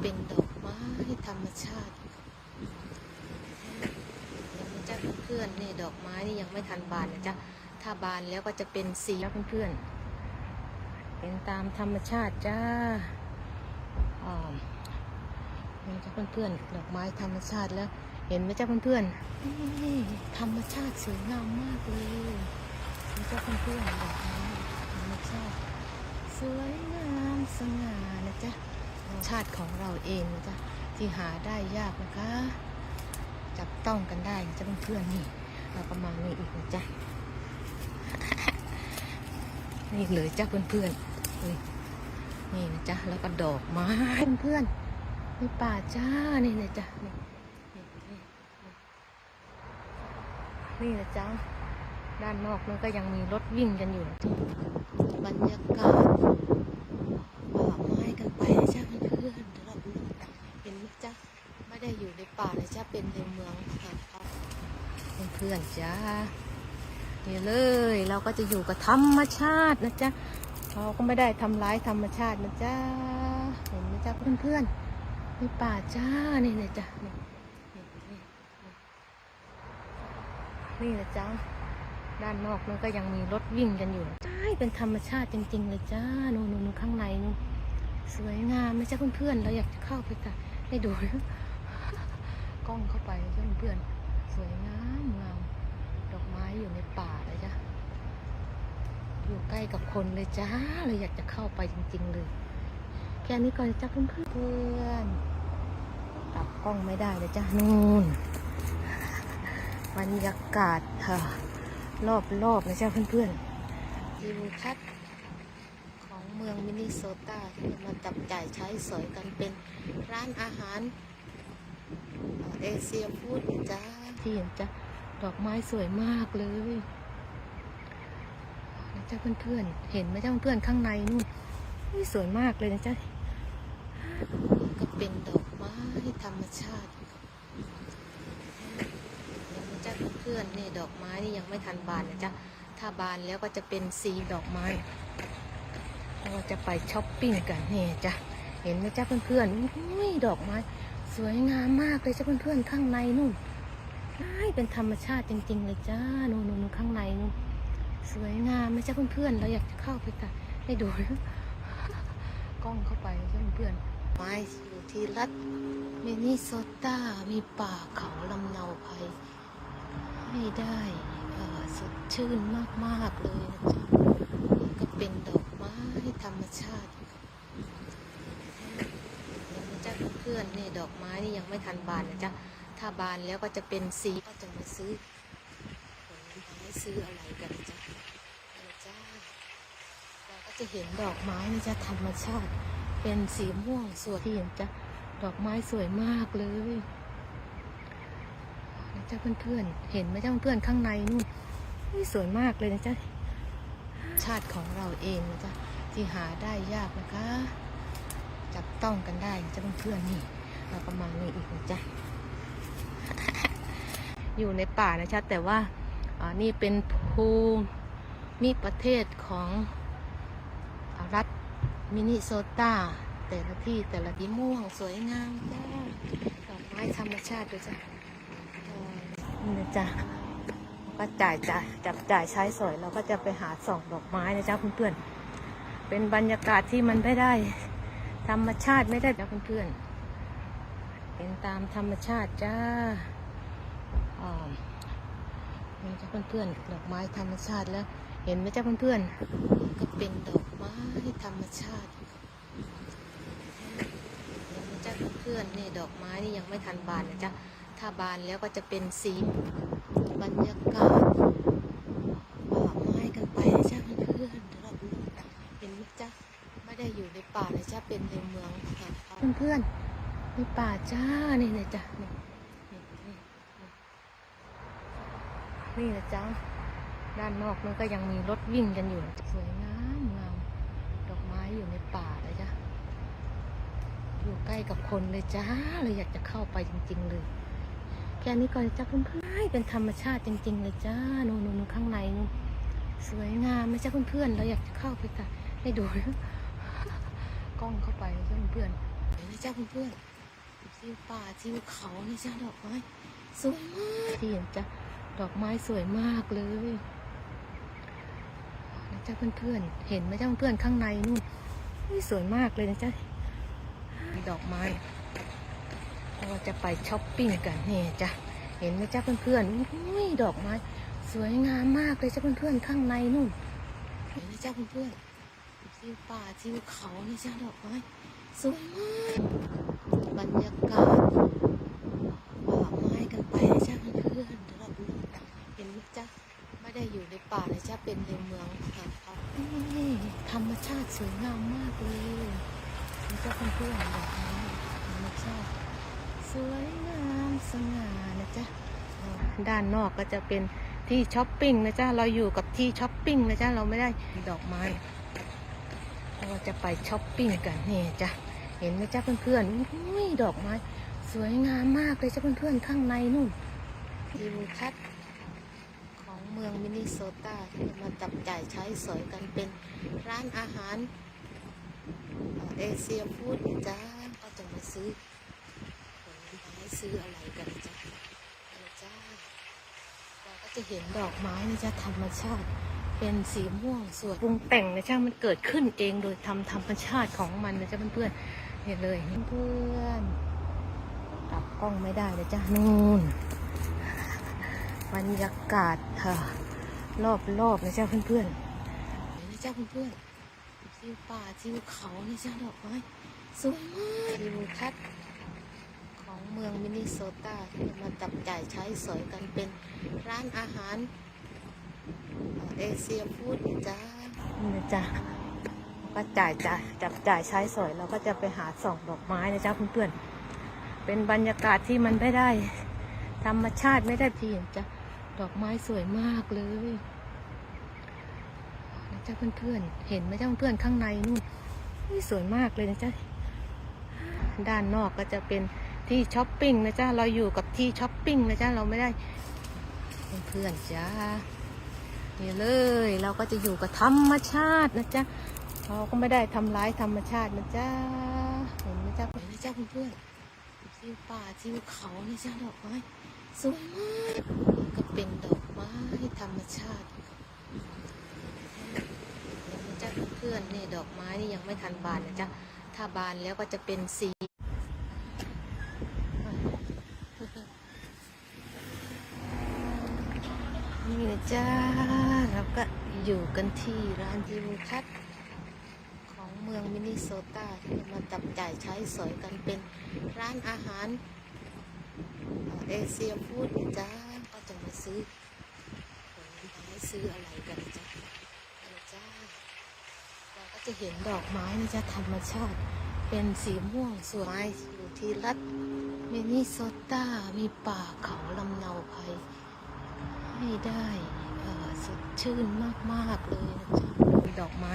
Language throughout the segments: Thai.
เป็นดอกไม้ธรรมชาติเห็นไหมจ๊ะเพื่อนๆนี่ดอกไม้นี่ยังไม่ทันบานนะจ๊ะถ้าบานแล้วก็จะเป็นสีแล้วเพื่อนๆเป็นตามธรรมชาติจ้าอ่าเห็นจ้ะเพื่อนๆดอกไม้ธรรมชาติแล้ว เห็นไหมจ๊ะเพื่อนๆธรรมชาติสวยงามมากเลยเห็นจ้ะเพื่อนๆดอกไม้ธรรมชาติสวยงามสง่านะจ๊ะ ชาติของเราเองนะจ๊ะที่หาได้ยากนะคะ จับต้องกันได้นะจ๊ะเพื่อนๆนี่เราก็มาณนี่อีกนะจ๊ะนี่เลยจ้ะเพื่อนๆนี่นี่นะจ๊ะแล้วก็ดอกไม้เพื่อนๆในป่าจ้านี่นะจ๊ะนี่นี่นี่นี่นะจ๊ะด้านนอกมันก็ยังมีรถวิ่งกันอยู่ บรรยากาศป่าไม้กันไปนะจ๊ะเพื่อนๆเดี๋ยวเราดูเห็นไหมจ๊ะไม่ได้อยู่ในป่านะจ๊ะเป็นในเมืองค่ะเพื่อนจ้านี่เลยเราก็จะอยู่กับธรรมชาตินะจ๊ะเราก็ไม่ได้ทำร้ายธรรมชาตินะจ๊ะเห็นไหมจ๊ะเพื่อนๆในป่าจ้านี่นะจ๊ะนี่นี่นะจ๊ะด้านนอกมันก็ยังมีรถวิ่งกันอยู่ใช่เป็นธรรมชาติจริง ๆ เลยจ้านู่นนู่นข้างในนู่นสวยงามไม่ใช่เพื่อนๆเราอยากจะเข้าไปแต่ให้ดูกล้องเข้าไปใช่เพื่อนๆ สวยงามงามดอกไม้อยู่ในป่าเลยจ้ะอยู่ใกล้กับคนเลยจ้าเลยอยากจะเข้าไปจริง ๆ เลย แค่นี้ก่อนจ้าเพื่อนตับกล้องไม่ได้เลยจ้านู่นบรรยากาศค่ะรอบๆนะจ๊ะเพื่อนๆทิวทัศน์ของเมืองมินนิโซตาที่มาจับจ่ายใช้สอยกันเป็นร้านอาหารเอเชียฟู้ดจ้า ที่เห็นจ้ะดอกไม้สวยมากเลยนะจ๊ะเพื่อนๆ เห็นไหมจ๊ะเพื่อนๆข้างในนู่นนี่สวยมากเลยนะจ๊ะก็เป็นดอกไม้ธรรมชาติเนไหมจ๊ะเพื่อนๆนี่ดอกไม้นี่ยังไม่ทันบานนะจ๊ะถ้าบานแล้วก็จะเป็นสีดอกไม้เราจะไปช้อปปิ้งกันนี่จ้ะเห็นไหมจ๊ะเพื่อนๆอุ้ยดอกไม้ สวยงามมากเลยจ้ะเพื่อนๆข้างในนู่น เป็นธรรมชาติจริง ๆ เลยจ้านู่นนู่นข้างในนู่นสวยงามไหมจ๊ะเพื่อนๆเราอยากจะเข้าไปแต่ให้ดู กล้องเข้าไปเพื่อนๆไม้อยู่ที่รัฐมินิโซตา มีป่าเขาลำเนาไพรให้ได้สดชื่นมากๆเลยนะจ๊ะนี่ก็เป็นดอกไม้ธรรมชาติไหมจ๊ะเพื่อนๆนี่ดอกไม้นี่ยังไม่ทันบานนะจ๊ะ ถ้าบานแล้วก็จะเป็นสีก็จะมาซื้อผลไม้ซื้ออะไรกันจ๊ะนี่จ้าเราก็จะเห็นดอกไม้นะจ๊ะธรรมชาติ เป็นสีม่วงสวยที่เห็นจ้ะดอกไม้สวยมากเลยนะจ๊ะเพื่อนๆเห็นไหมจ๊ะเพื่อนข้างในนู่นนี่สวยมากเลยนะจ๊ะชาติของเราเองนะจ๊ะที่หาได้ยากนะคะ จับต้องกันได้นะจ๊ะเพื่อนๆนี่ เราก็มาณนี่อีกนะจ๊ะ อยู่ในป่านะจ๊ะแต่ว่าอ่านี่เป็นภูมิประเทศของอรัฐมินิโซตา แต่ละที่แต่ละที่ม่วงสวยงามจ้าดอกไม้ธรรมชาติด้วยจ้ะนี่นะจ๊ะก็จ่ายจ่ายจับจ่ายใช้สอยเราก็จะไปหาส่องดอกไม้นะจ๊ะเพื่อนๆเป็นบรรยากาศที่มันไม่ได้ ธรรมชาติไม่ได้จ้ะเพื่อนๆเป็นตามธรรมชาติจ้า นี่จ้ะเพื่อนๆดอกไม้ธรรมชาติแล้ว เห็นไหมจ้ะเพื่อนๆก็เป็นดอกไม้ธรรมชาติเห็นไหมจ้ะเพื่อนๆนี่ดอกไม้นี่ยังไม่ทันบานนะจ๊ะถ้าบานแล้วก็จะเป็นสีบรรยากาศป่าไม้กันไปนะจ๊ะเพื่อนๆเดี๋ยวเราเห็นไหมจ๊ะไม่ได้อยู่ในป่านะจ๊ะเป็นในเมืองค่ะเพื่อนๆในป่าจ้านี่นะจ๊ะนี่นี่นี่นี่ นี่นะจ๊ะ ด้านนอกมันก็ยังมีรถวิ่งกันอยู่ สวยงามงามดอกไม้อยู่ในป่าเลยจ้ะ อยู่ใกล้กับคนเลยจ้าเลยอยากจะเข้าไปจริง ๆ เลยแค่นี้ก่อนจ้าเพื่อนๆเป็นธรรมชาติจริง ๆ เลยจ้านู่นนข้างในนู่นสวยงามไหมจ้าเพื่อนๆเราอยากจะเข้าไปแต่ให้ดูกล้องเข้าไปเพื่อนๆเห็นไหมจ้าเพื่อนๆทิวป่าทิวเขานี่จ้าดอกไม้สวยมากที่เห็นจ้ะ ดอกไม้สวยมากเลยนะจ้าเพื่อนๆ เห็นไหมจ้าเพื่อนๆข้างในนู่นอุ๊ยสวยมากเลยนะจ้ามีดอกไม้เราจะไปช้อปปิ้งกันเนี่จ้ะเห็นไหมจ้าเพื่อนๆอุ้ยดอกไม้ สวยงามมากเลยจ้าเพื่อนๆข้างในนู่นเห็นไหมจ้าเพื่อนๆทิวป่าทิวเขานี่จ้าดอกไม้สวยมากบรรยากาศป่าไม้กันไปนะจ้าเพื่อนๆรอบๆเห็นไหมจ้า ไม่ได้อยู่ในป่านะจ้าเป็นในเมืองค่ะนี่ธรรมชาติสวยงามมากเลยนี่จ้าเพื่อนๆดอกไม้ธรรมชาติสวยงามสง่านะจ๊ะด้านนอกก็จะเป็นที่ช้อปปิ้งนะจ๊ะเราอยู่กับที่ช้อปปิ้งนะจ๊ะเราไม่ได้ดอกไม้เราจะไปช้อปปิ้งกันนี่จ้ะเห็นไหมจ๊ะเพื่อนๆอุ้ยดอกไม้ สวยงามมากเลยจ้ะเพื่อนๆข้างในนู่นวิวทัศน์ของเมืองมินนิโซตาที่มาจับจ่ายใช้สอยกันเป็นร้านอาหารเอเชียฟู้ดนะจ๊ะก็จะมาซื้อผลไม้ซื้ออะไรกันจ้ะนะจ้าเราก็จะเห็นดอกไม้นะจ๊ะธรรมชาติ เป็นสีม่วงสวยปรุงแต่งนะจ๊ะมันเกิดขึ้นเองโดยทำธรรมชาติของมันนะจ๊ะเพื่อนๆเห็นเลยเพื่อนกลับกล้องไม่ได้นะจ๊ะนู่น บรรยากาศค่ะ รอบๆนะเจ๊ะเพื่อนๆนนะจ๊ะเพื่อนๆทิวป่าทิวเขานะจ๊ะดอกไม้สวยมากทิวทัศน์ของเมืองมินนิโซตาที่มาจับจ่ายใช้สอยกันเป็นร้านอาหารเอเชียฟู้ดนะจ้านี่นะจ๊ะก็จ่ายจ่ายจับจ่ายใช้สอยเราก็จะไปหาส่องดอกไม้นะจ๊ะเพื่อนๆเป็นบรรยากาศที่มันไม่ได้ ธรรมชาติไม่ได้เพียงจ้ะ ดอกไม้สวยมากเลยนะจ๊ะเพื่อนๆ เห็นไหมจ๊ะเพื่อนๆข้างในนู่นสวยมากเลยนะจ๊ะ ด้านนอกก็จะเป็นที่ช้อปปิ้งนะจ๊ะ เราอยู่กับที่ช้อปปิ้งนะจ๊ะ เราไม่ได้เป็นเพื่อนจ้านี่เลย เราก็จะอยู่กับธรรมชาตินะจ๊ะ เราก็ไม่ได้ทำร้ายธรรมชาตินะจ๊ะ เห็นไหมจ๊ะเห็นไหมจ๊ะเพื่อนๆทิวป่าทิวเขานะจ๊ะดอกไม้ สวยมากก็เป็นดอกไม้ธรรมชาติเห็นไหมจ๊ะเพื่อนนี่ดอกไม้นี่ยังไม่ทันบานนะจ๊ะ ถ้าบานแล้วก็จะเป็นสีนี่นะจ้าเราก็อยู่กันที่ร้านยิวทัศน์ของเมืองมินนิโซตาที่มาจับจ่ายใช้สอยกันเป็นร้านอาหาร เอเชียฟู้ดนะจ้าก็จะมาซื้อผลไม้ซื้ออะไรกันจ้านะจ้าเราก็จะเห็นดอกไม้นะจ๊ะธรรมชาติ เป็นสีม่วงสวยอยู่ที่รัฐมินิโซตา มีป่าเขาลำเนาภัยให้ได้สดชื่นมาก ๆ เลยนะจ๊ะมีดอกไม้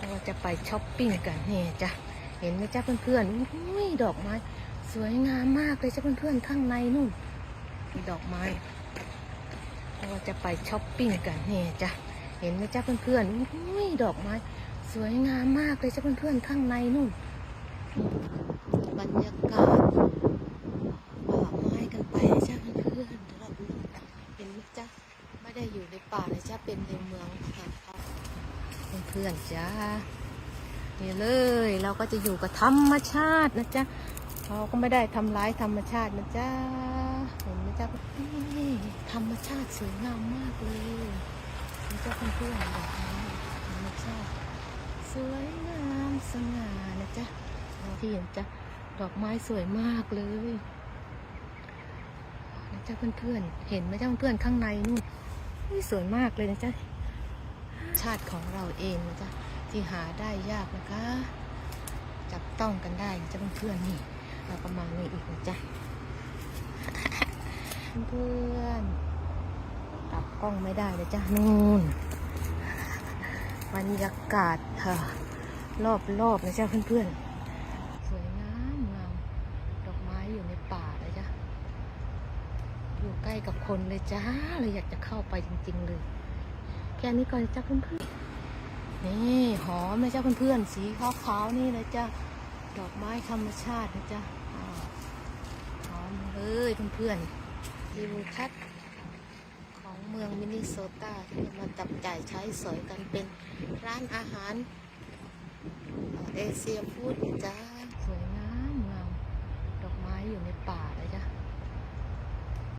เราจะไปช้อปปิ้งกันเนี่ยจ้ะ เห็นไหมจ๊ะเพื่อนๆอุ้ยดอกไม้ สวยงามมากเลยจ้ะเพื่อนๆข้างในนู่น มีดอกไม้เราจะไปช้อปปิ้งกันเนี่จ้ะเห็นไหมจ๊ะเพื่อนๆอุ้ยดอกไม้ สวยงามมากเลยจ้ะเพื่อนๆข้างในนู่น บรรยากาศป่าไม้กันไปนะจ๊ะเพื่อนๆรอบๆเห็นไหมจ๊ะไม่ได้อยู่ในป่านะจ๊ะเป็นในเมืองค่ะเพื่อนๆจ้านี่เลยเราก็จะอยู่กับธรรมชาตินะจ๊ะ เราก็ไม่ได้ทำร้ายธรรมชาตินะจ๊ะเห็นไหมจ๊ะนี่ธรรมชาติสวยงามมากเลยนี่เป็นเพื่อนๆดอกไม้ธรรมชาติสวยงามสง่านะจ๊ะที่เห็นจ้ะดอกไม้สวยมากเลยนะจ๊ะเพื่อนๆเห็นไหมจ๊ะเพื่อนๆข้างในนู่นนี่สวยมากเลยนะจ๊ะชาติของเราเองนะจ๊ะที่หาได้ยากนะคะ จับต้องกันได้นะจ๊ะเพื่อนๆนี่ เราก็มานี่อีกนะจ๊ะเพื่อนกลับกล้องไม่ได้เลยจ้ะนู่นบรรยากาศค่ะรอบๆนะจ้ะเพื่อนๆ สวยงามงามดอกไม้อยู่ในป่าเลยจ้ะอยู่ใกล้กับคนเลยจ้าเลยอยากจะเข้าไปจริง ๆ เลยแค่นี้ก่อนจ้ะเพื่อนๆนี่หอมนะจ้ะเพื่อนๆสีขาวๆนี่เลยจ้ะ ดอกไม้ธรรมชาตินะจ๊ะหอมเลยเพื่อนๆทิวทัศน์ของเมืองมินนิโซตาที่มาจับจ่ายใช้สอยกันเป็นร้านอาหารเอเชียฟู้ดนะจ้า